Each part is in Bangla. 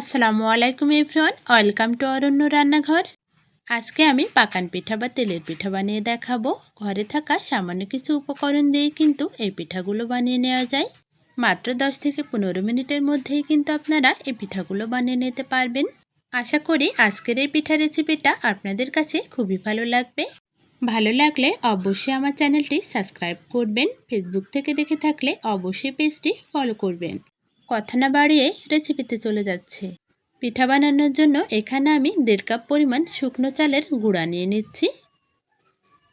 আসসালামু আলাইকুম এভরিওয়ান, ওয়েলকাম টু অরণ্য রান্নাঘর। আজকে আমি পাকান পিঠা বা তেলের পিঠা বানিয়ে দেখাবো। ঘরে থাকা সামান্য কিছু উপকরণ দিয়ে কিন্তু এই পিঠাগুলো বানিয়ে নেওয়া যায়। মাত্র দশ থেকে পনেরো মিনিটের মধ্যেই কিন্তু আপনারা এই পিঠাগুলো বানিয়ে নিতে পারবেন। আশা করি আজকের এই পিঠা রেসিপিটা আপনাদের কাছে খুবই ভালো লাগবে। ভালো লাগলে অবশ্যই আমার চ্যানেলটি সাবস্ক্রাইব করবেন। ফেসবুক থেকে দেখে থাকলে অবশ্যই পেজটি ফলো করবেন। কথা না বাড়িয়ে রেসিপিতে চলে যাচ্ছে। পিঠা বানানোর জন্য এখানে আমি দেড় কাপ পরিমাণ শুকনো চালের গুঁড়া নিয়ে নিচ্ছি।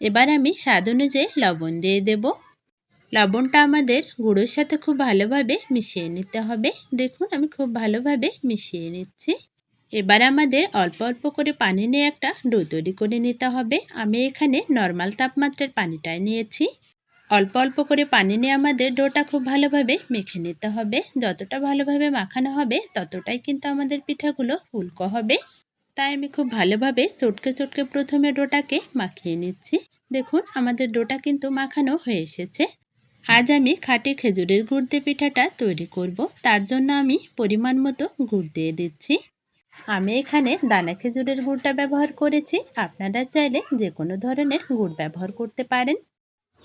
এবার আমি স্বাদ অনুযায়ী লবণ দিয়ে দেব। লবণটা আমাদের গুঁড়োর সাথে খুব ভালোভাবে মিশিয়ে নিতে হবে। দেখুন, আমি খুব ভালোভাবে মিশিয়ে নিচ্ছি। এবার আমাদের অল্প অল্প করে পানি নিয়ে একটা ডো তৈরি করে নিতে হবে। আমি এখানে নর্মাল তাপমাত্রার পানিটাই নিয়েছি। অল্প অল্প করে পানি নিয়ে আমাদের ডোটা খুব ভালোভাবে মেখে নিতে হবে। যতটা ভালোভাবে মাখানো হবে, ততটাই কিন্তু আমাদের পিঠাগুলো ফুলকো হবে। তাই আমি খুব ভালোভাবে চটকে চটকে প্রথমে ডোটাকে মাখিয়ে নিচ্ছি। দেখুন, আমাদের ডোটা কিন্তু মাখানো হয়ে এসেছে। আজ আমি খাঁটি খেজুরের গুড় দিয়ে পিঠাটা তৈরি করব। তার জন্য আমি পরিমাণ মতো গুড় দিয়ে দিচ্ছি। আমি এখানে দানা খেজুরের গুড়টা ব্যবহার করেছি। আপনারা চাইলে যে কোনো ধরনের গুড় ব্যবহার করতে পারেন।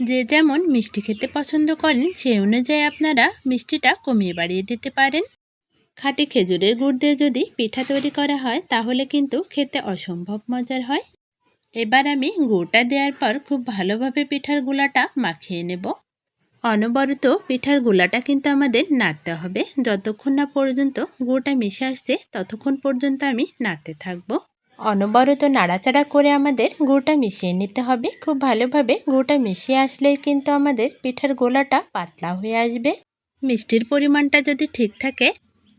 যে যেমন মিষ্টি খেতে পছন্দ করেন সেই অনুযায়ী আপনারা মিষ্টিটা কমিয়ে বাড়িয়ে দিতে পারেন। খাঁটি খেজুরের গুড় দিয়ে যদি পিঠা তৈরি করা হয়, তাহলে কিন্তু খেতে অসম্ভব মজার হয়। এবার আমি গুড়টা দেওয়ার পর খুব ভালোভাবে পিঠার গুলাটা মাখিয়ে নেব। অনবরত পিঠার গুলাটা কিন্তু আমাদের নাড়তে হবে। যতক্ষণ না পর্যন্ত গুড়টা মিশে আসছে, ততক্ষণ পর্যন্ত আমি নাড়তে থাকব। অনবরত নাড়াচাড়া করে আমাদের গুড়টা মিশিয়ে নিতে হবে। খুব ভালোভাবে গুড়টা মিশিয়ে আসলেই কিন্তু আমাদের পিঠার গোলাটা পাতলা হয়ে আসবে। মিষ্টির পরিমাণটা যদি ঠিক থাকে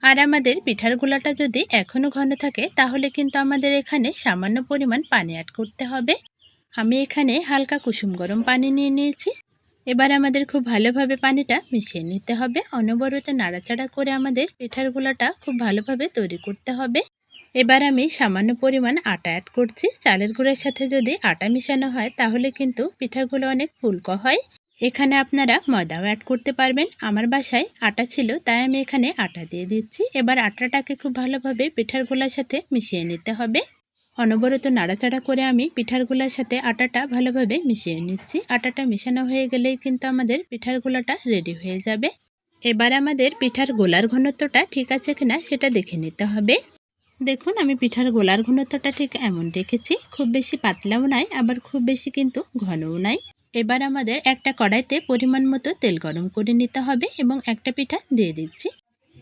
আর আমাদের পিঠার গোলাটা যদি এখনও ঘন থাকে, তাহলে কিন্তু আমাদের এখানে সামান্য পরিমাণ পানি অ্যাড করতে হবে। আমি এখানে হালকা কুসুম গরম পানি নিয়ে নিয়েছি। এবার আমাদের খুব ভালোভাবে পানিটা মিশিয়ে নিতে হবে। অনবরত নাড়াচাড়া করে আমাদের পিঠার গোলাটা খুব ভালোভাবে তৈরি করতে হবে। এবার আমি সামান্য পরিমাণ আটা অ্যাড করছি। চালের গুঁড়ের সাথে যদি আটা মিশানো হয়, তাহলে কিন্তু পিঠাগুলো অনেক ফুলকো হয়। এখানে আপনারা ময়দাও অ্যাড করতে পারবেন। আমার বাসায় আটা ছিল, তাই আমি এখানে আটা দিয়ে দিচ্ছি। এবার আটাটাকে খুব ভালোভাবে পিঠার গোলার সাথে মিশিয়ে নিতে হবে। অনবরত নাড়াচাড়া করে আমি পিঠার গোলার সাথে আটাটা ভালোভাবে মিশিয়ে নিচ্ছি। আটাটা মিশানো হয়ে গেলেই কিন্তু আমাদের পিঠার গোলাটা রেডি হয়ে যাবে। এবার আমাদের পিঠার গোলার ঘনত্বটা ঠিক আছে কিনা, সেটা দেখে নিতে হবে। দেখুন, আমি পিঠার গোলার ঘনত্বটা ঠিক এমন রেখেছি খুব বেশি পাতলাও নাই, আবার খুব বেশি কিন্তু ঘনও নাই। এবার আমাদের একটা কড়াইতে পরিমাণ মতো তেল গরম করে নিতে হবে এবং একটা পিঠা দিয়ে দিচ্ছি।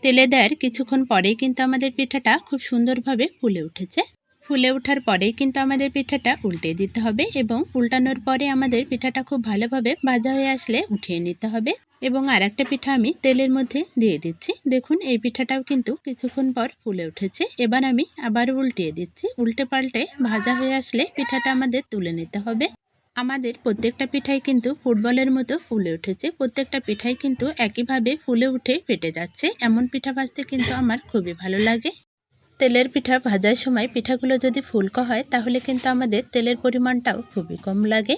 তেলে দেওয়ার কিছুক্ষণ পরেই কিন্তু আমাদের পিঠাটা খুব সুন্দরভাবে ফুলে উঠেছে। ফুলে ওঠার পরেই কিন্তু আমাদের পিঠাটা উল্টে দিতে হবে এবং উল্টানোর পরে আমাদের পিঠাটা খুব ভালোভাবে ভাজা হয়ে আসলে উঠিয়ে নিতে হবে। এবং আর একটা পিঠা আমি তেলের মধ্যে দিয়ে দিচ্ছি। দেখুন, এই পিঠাটাও কিন্তু কিছুক্ষণ পর ফুলে উঠেছে। এবার আমি আবার উল্টিয়ে দিচ্ছি। উল্টে পাল্টে ভাজা হয়ে আসলে পিঠাটা আমাদের তুলে নিতে হবে। আমাদের প্রত্যেকটা পিঠাই কিন্তু ফুটবলের মতো ফুলে উঠেছে। প্রত্যেকটা পিঠাই কিন্তু একইভাবে ফুলে উঠে ফেটে যাচ্ছে। এমন পিঠা ভাজতে কিন্তু আমার খুবই ভালো লাগে। তেলের পিঠা ভাজার সময় পিঠাগুলো যদি ফুলকো হয়, তাহলে কিন্তু আমাদের তেলের পরিমাণটাও খুবই কম লাগে।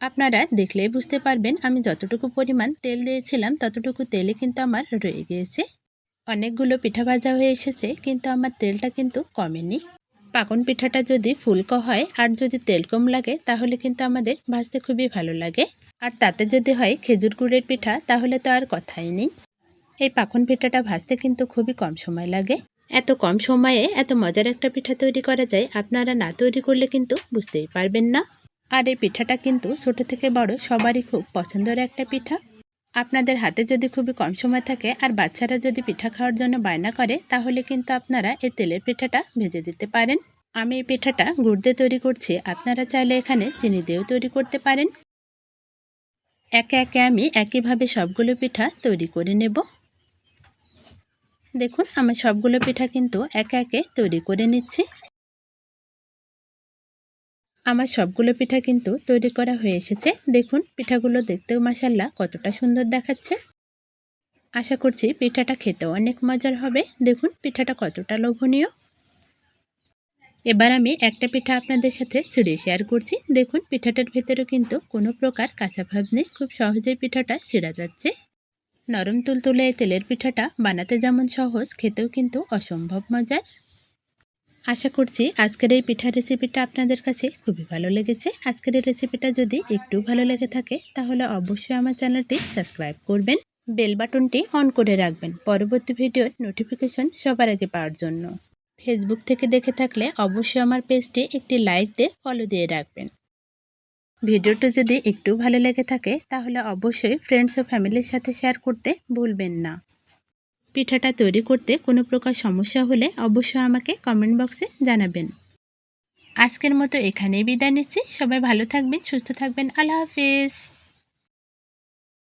আপনারা দেখলেই বুঝতে পারবেন, আমি যতটুকু পরিমাণ তেল দিয়েছিলাম, ততটুকু তেলে কিন্তু আমার রয়ে গিয়েছে। অনেকগুলো পিঠা ভাজা হয়ে এসেছে, কিন্তু আমার তেলটা কিন্তু কমেনি। পাকন পিঠাটা যদি ফুলকো হয়, আর যদি তেল কম লাগে, তাহলে কিন্তু আমাদের ভাজতে খুবই ভালো লাগে। আর তাতে যদি হয় খেজুর গুড়ের পিঠা, তাহলে তো আর কথাই নেই। এই পাকন পিঠাটা ভাজতে কিন্তু খুবই কম সময় লাগে। এত কম সময়ে এত মজার একটা পিঠা তৈরি করা যায়, আপনারা না তৈরি করলে কিন্তু বুঝতেই পারবেন না। আর এই পিঠাটা কিন্তু ছোট থেকে বড় সবারই খুব পছন্দের একটা পিঠা। আপনাদের হাতে যদি খুবই কম সময় থাকে আর বাচ্চারা যদি পিঠা খাওয়ার জন্য বায়না করে, তাহলে কিন্তু আপনারা এই তেলের পিঠাটা ভেজে দিতে পারেন। আমি এই পিঠাটা গুড় দিয়ে তৈরি করছি, আপনারা চাইলে এখানে চিনি দিয়েও তৈরি করতে পারেন। একে একে আমি একইভাবে সবগুলো পিঠা তৈরি করে নেব। দেখুন আমার সবগুলো পিঠা কিন্তু একে একে তৈরি করে নিচ্ছি। আমার সবগুলো পিঠা কিন্তু তৈরি করা হয়ে এসেছে। দেখুন, পিঠাগুলো দেখতেও মাসাল্লা কতটা সুন্দর দেখাচ্ছে। আশা করছি পিঠাটা খেতেও অনেক মজার হবে। দেখুন, পিঠাটা কতটা লোভনীয়। এবার আমি একটা পিঠা আপনাদের সাথে ছিঁড়ে শেয়ার করছি। দেখুন, পিঠাটার ভেতরেও কিন্তু কোনো প্রকার কাঁচা ভাব নেই। খুব সহজেই পিঠাটা ছিঁড়া যাচ্ছে। নরম তুলতুলে তেলের পিঠাটা বানাতে যেমন সহজ, খেতেও কিন্তু অসম্ভব মজার। আশা করছি আজকের এই পিঠা রেসিপিটা আপনাদের কাছে খুবই ভালো লেগেছে। আজকের এই রেসিপিটা যদি একটু ভালো লেগে থাকে, তাহলে অবশ্যই আমার চ্যানেলটি সাবস্ক্রাইব করবেন। বেল বাটনটি অন করে রাখবেন পরবর্তী ভিডিওর নোটিফিকেশন সবার আগে পাওয়ার জন্য। ফেসবুক থেকে দেখে থাকলে অবশ্যই আমার পেজটি একটি লাইক দিয়ে ফলো দিয়ে রাখবেন। ভিডিওটা যদি একটু ভালো লেগে থাকে, তাহলে অবশ্যই ফ্রেন্ডস ও ফ্যামিলির সাথে শেয়ার করতে ভুলবেন না। পিঠাটা তৈরি করতে কোনো প্রকার সমস্যা হলে অবশ্যই আমাকে কমেন্ট বক্সে জানাবেন। আজকের মতো এখানেই বিদায় নিচ্ছি। সবাই ভালো থাকবেন, সুস্থ থাকবেন। আল্লাহ হাফিজ।